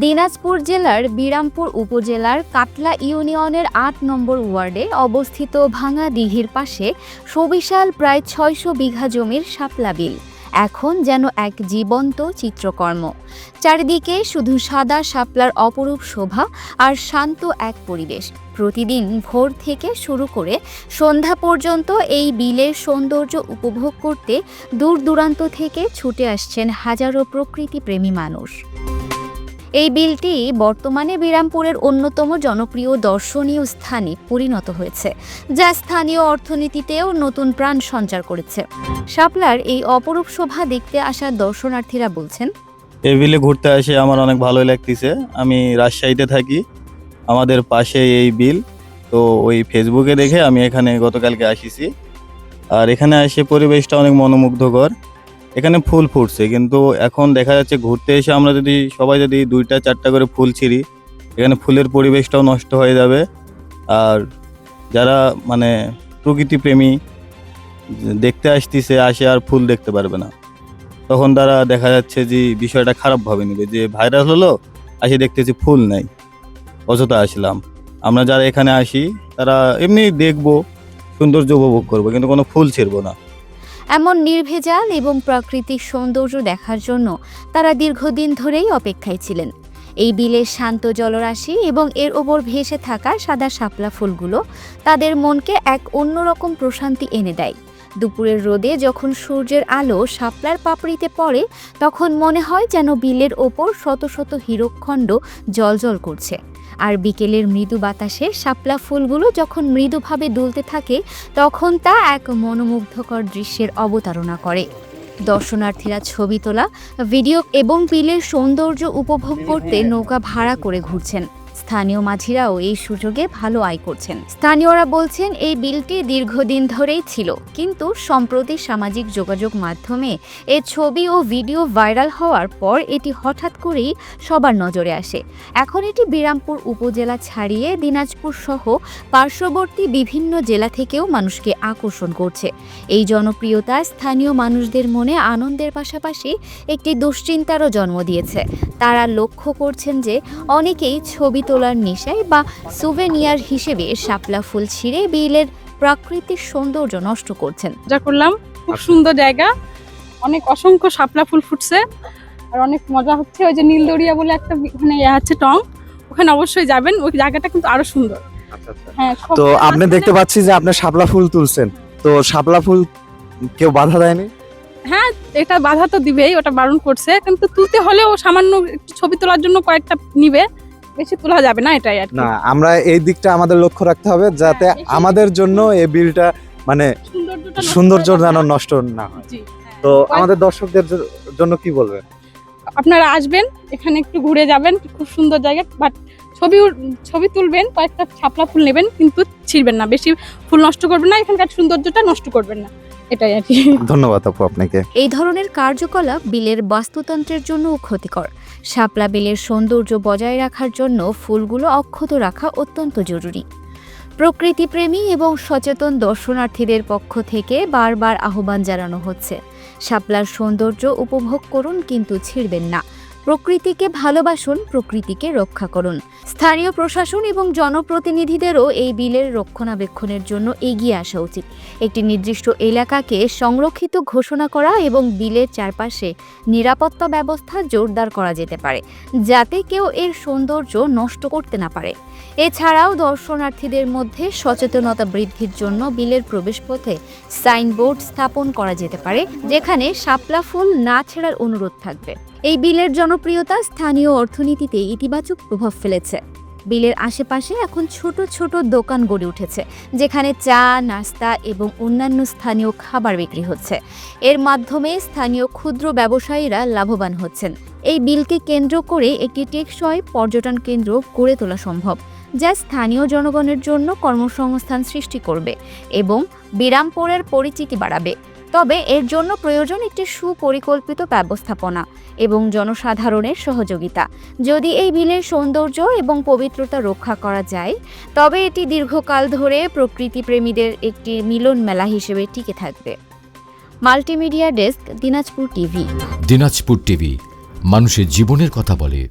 দিনাজপুর জেলার বিরামপুর উপজেলার কাটলা ইউনিয়নের আট নম্বর ওয়ার্ডে অবস্থিত ভাঙা দিঘির পাশে সবিশাল প্রায় ছয়শো বিঘা জমির শাপলা বিল। এখন যেন এক জীবন্ত চিত্রকর্ম। চারিদিকে শুধু সাদা শাপলার অপরূপ শোভা আর শান্ত এক পরিবেশ। প্রতিদিন ভোর থেকে শুরু করে সন্ধ্যা পর্যন্ত এই বিলের সৌন্দর্য উপভোগ করতে দূর দূরান্ত থেকে ছুটে আসছেন হাজারো প্রকৃতিপ্রেমী মানুষ। এই বিলটি বর্তমানে বিরামপুরের অন্যতম জনপ্রিয় দর্শনীয় স্থানে পরিণত হয়েছে, যা স্থানীয় অর্থনীতিতেও নতুন প্রাণ সঞ্চার করেছে। শাপলার এই অপরূপ শোভা দেখতে আসা দর্শনার্থীরা বলছেন, এই বিলে ঘুরতে আসে আমার অনেক ভালোই লাগতেছে। আমি রাজশাহীতে থাকি, আমাদের পাশে এই বিল। তো ওই ফেসবুকে দেখে আমি এখানে গতকালকে আসিছি। আর এখানে আসে পরিবেশটা অনেক মনোমুগ্ধকর। এখানে ফুল ফুটছে, কিন্তু এখন দেখা যাচ্ছে ঘুরতে এসে আমরা যদি, সবাই যদি দুইটা, চারটা করে ফুল ছিঁড়ি, এখানে ফুলের পরিবেশটাও নষ্ট হয়ে যাবে। আর যারা মানে প্রকৃতিপ্রেমী, দেখতে আসতেছে, আসে আর ফুল দেখতে পারবে না। তখন তারা দেখা যাচ্ছে যে বিষয়টা খারাপভাবে নেবে, যে ভাইরাল হলো, আসে দেখতেছি ফুল নাই। অযথা আসলাম। আমরা যারা এখানে আসি, তারা এমনি দেখব, সৌন্দর্য উপভোগ করব, কিন্তু কোনো ফুল ছিঁড়বো না। এমন নির্ভেজাল এবং প্রাকৃতিক সৌন্দর্য দেখার জন্য তারা দীর্ঘদিন ধরেই অপেক্ষায় ছিলেন। এই বিলের শান্ত জলরাশি এবং এর ওপর ভেসে থাকা সাদা শাপলা ফুলগুলো তাদের মনকে এক অন্যরকম প্রশান্তি এনে দেয়। দুপুরের রোদে যখন সূর্যের আলো শাপলার পাপড়িতে পড়ে, তখন মনে হয় যেন বিলের ওপর শত শত হীরকখণ্ড জলজল করছে। আর বিকেলের মৃদু বাতাসে শাপলা ফুলগুলো যখন মৃদুভাবে দুলতে থাকে, তখন তা এক মনোমুগ্ধকর দৃশ্যের অবতারণা করে। দর্শনার্থীরা ছবি তোলা, ভিডিও এবং বিলের সৌন্দর্য উপভোগ করতে নৌকা ভাড়া করে ঘুরছেন। স্থানীয় মাঝিরাও এই সুযোগে ভালো আয় করছেন। স্থানীয়রা বলছেন, এই বিলটি দীর্ঘদিন ধরেই ছিল, কিন্তু সম্প্রতি সামাজিক যোগাযোগ মাধ্যমে এর ছবি ও ভিডিও ভাইরাল হওয়ার পর এটি হঠাৎ করেই সবার নজরে আসে। এখন এটি বিরামপুর উপজেলা ছাড়িয়ে দিনাজপুর সহ পার্শ্ববর্তী বিভিন্ন জেলা থেকেও মানুষকে আকর্ষণ করছে। এই জনপ্রিয়তা স্থানীয় মানুষদের মনে আনন্দের পাশাপাশি একটি দুশ্চিন্তারও জন্ম দিয়েছে। তারা লক্ষ্য করছেন যে অনেকেই ছবি তোলার নেশায় বা সুভেনিয়ার হিসেবে শাপলা ফুল ছিঁড়ে বিলের প্রাকৃতিক সৌন্দর্য নষ্ট করছেন। যা করলাম খুব সুন্দর জায়গা। অনেক অসংখ্য শাপলা ফুল ফুটছে আর অনেক মজা হচ্ছে। ওই যে নীলদরিয়া বলে একটা ওখানে ইয়ে আছে টং ওখানে অবশ্যই যাবেন। ওই জায়গাটা কিন্তু আরও সুন্দর। হ্যাঁ খুব- তো আপনি দেখতে পাচ্ছি যে আপনি শাপলা ফুল তুলছেন। তো শাপলা ফুল কেউ বাধা দেয়নি? হ্যাঁ এটা বাধা তো দিবেই ওটা বারণ করছে। কিন্তু তুলতে হলেও সামান্য ছবি তোলার জন্য কয়েকটা নিবে। বেশি তোলা যাবে না এটাই আর না আমরা এই দিকটা আমাদের লক্ষ্য রাখতে হবে যাতে হ্যাঁ, আমাদের জন্য এই বিলটা মানে সৌন্দর্য যেন নষ্ট না হয়। জি তো আমাদের দর্শকদের জন্য কি বলবেন? আপনারা আসবেন এখানে একটু ঘুরে যাবেন খুব সুন্দর জায়গা বাট ছবি ছবি তুলবেন কয়েকটা ছাপলা ফুল নেবেন কিন্তু ছিঁড়বেন না বেশি ফুল নষ্ট করবেন না এখানকার সৌন্দর্যটা নষ্ট করবেন না এটাই আর কি। ধন্যবাদ আপু আপনাকে। এই ধরনের কার্যকলাপ বিলের বাস্তুতন্ত্রের জন্যও ক্ষতিকর। শাপলা বেলের সৌন্দর্য বজায় রাখার জন্য ফুলগুলো অক্ষত রাখা অত্যন্ত জরুরি। প্রকৃতিপ্রেমী এবং সচেতন দর্শনার্থীদের পক্ষ থেকে বারবার আহ্বান জানানো হচ্ছে। শাপলার সৌন্দর্য উপভোগ করুন, কিন্তু ছিঁড়বেন না। প্রকৃতিকে ভালোবাসুন, প্রকৃতিকে রক্ষা করুন। স্থানীয় প্রশাসন এবং জনপ্রতিনিধিদেরও এই বিলের রক্ষণাবেক্ষণের জন্য এগিয়ে আসা উচিত। একটি নির্দিষ্ট এলাকাকে সংরক্ষিত ঘোষণা করা এবং বিলের চারপাশে নিরাপত্তা ব্যবস্থা জোরদার করা যেতে পারে, যাতে কেউ এর সৌন্দর্য নষ্ট করতে না পারে। এছাড়াও দর্শনার্থীদের মধ্যে সচেতনতা বৃদ্ধির জন্য বিলের প্রবেশপথে সাইনবোর্ড স্থাপন করা যেতে পারে, যেখানে শাপলা ফুল না ছেড়ার অনুরোধ থাকবে। এই বিলের জনপ্রিয়তা স্থানীয় অর্থনীতিতে ইতিবাচক প্রভাব ফেলেছে। বিলের আশেপাশে এখন ছোট ছোট দোকান গড়ে উঠেছে, যেখানে চা, নাস্তা এবং অন্যান্য স্থানীয় খাবার বিক্রি হচ্ছে। এর মাধ্যমে স্থানীয় ক্ষুদ্র ব্যবসায়ীরা লাভবান হচ্ছেন। এই বিলকে কেন্দ্র করে একটি টেকসই পর্যটন কেন্দ্র গড়ে তোলা সম্ভব, যা স্থানীয় জনগণের জন্য কর্মসংস্থান সৃষ্টি করবে এবং বিরামপুরের পরিচিতি বাড়াবে। তবে এর জন্য প্রয়োজন একটি সুপরিকল্পিত ব্যবস্থাপনা এবং জনসাধারণের সহযোগিতা। যদি এই বিলের সৌন্দর্য এবং পবিত্রতা রক্ষা করা যায়, তবে এটি দীর্ঘকাল ধরে প্রকৃতিপ্রেমীদের একটি মিলন মেলা হিসেবে টিকে থাকবে। Multimedia desk, Dinajpur TV. Dinajpur TV, মানুষের জীবনের কথা বলে।